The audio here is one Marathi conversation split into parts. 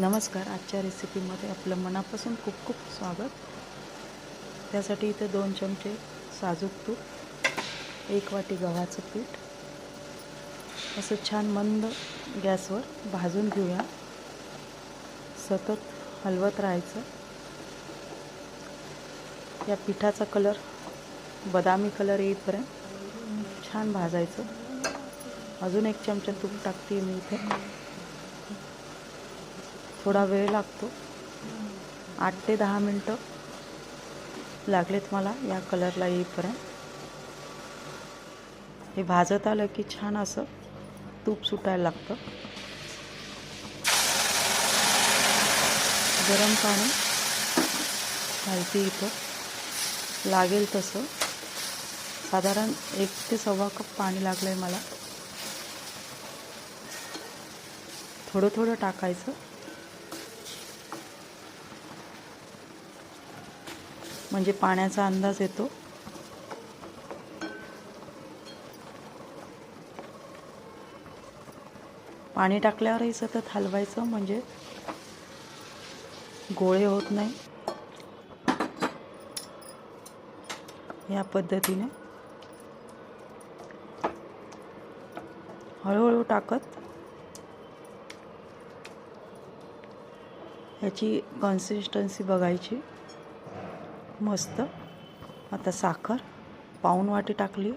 नमस्कार आजच्या रेसिपीमध्ये आपलं मनापासून खूप खूप स्वागत. त्यासाठी इथे दोन चमचे साजूक तूप एक वाटी गव्हाचं पीठ असं छान मंद गॅसवर भाजून घेऊया. सतत हलवत राहायचं. या पिठाचा कलर बदामी कलर येईपर्यंत छान भाजायचं. अजून एक चमचा तूप टाकते मी इथे. थोडा वेळ लागतो. आठ ते दहा मिनटं लागलेत मला या कलरला येईपर्यंत. हे भाजत आलं की छान असं तूप सुटायला लागतं. गरम पाणी घालते इथं. लागेल तसं. साधारण एक ते सव्वा कप पाणी लागलं आहे मला. थोडं थोडं टाकायचं. म्हणजे पाण्याचा अंदाज येतो. पाणी टाकल्यावरही सतत हलवायचं म्हणजे गोळे होत नाही. या पद्धतीने हळूहळू टाकत याची कन्सिस्टन्सी बघायची. मस्त. आता साखर पाऊण वाटी टाकली.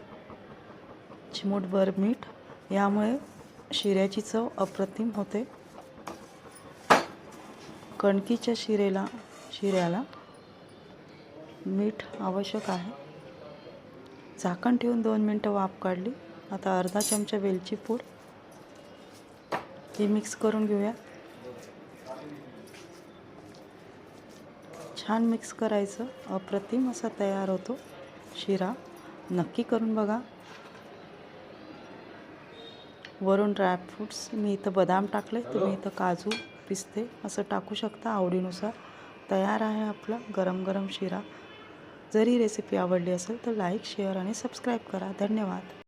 चिमूटभर मीठ. यामुळे शिऱ्याची चव अप्रतिम होते. कणकीच्या शिरेला शिऱ्याला मीठ आवश्यक आहे. झाकण ठेवून दोन मिनटं वाफ काढली. आता अर्धा चमचा वेलची पूड. ही मिक्स करून घेऊया. छान मिक्स करायचं. अप्रतिम असा तयार होतो. शिरा नक्की करून बघा. वरून ड्रायफ्रूट्स मी इथं बदाम टाकले. तुम्ही इथं काजू पिस्ते असं टाकू शकता आवडीनुसार. तयार आहे आपला गरम गरम शिरा. जरी रेसिपी आवडली असेल तर लाईक शेअर आणि सबस्क्राईब करा. धन्यवाद.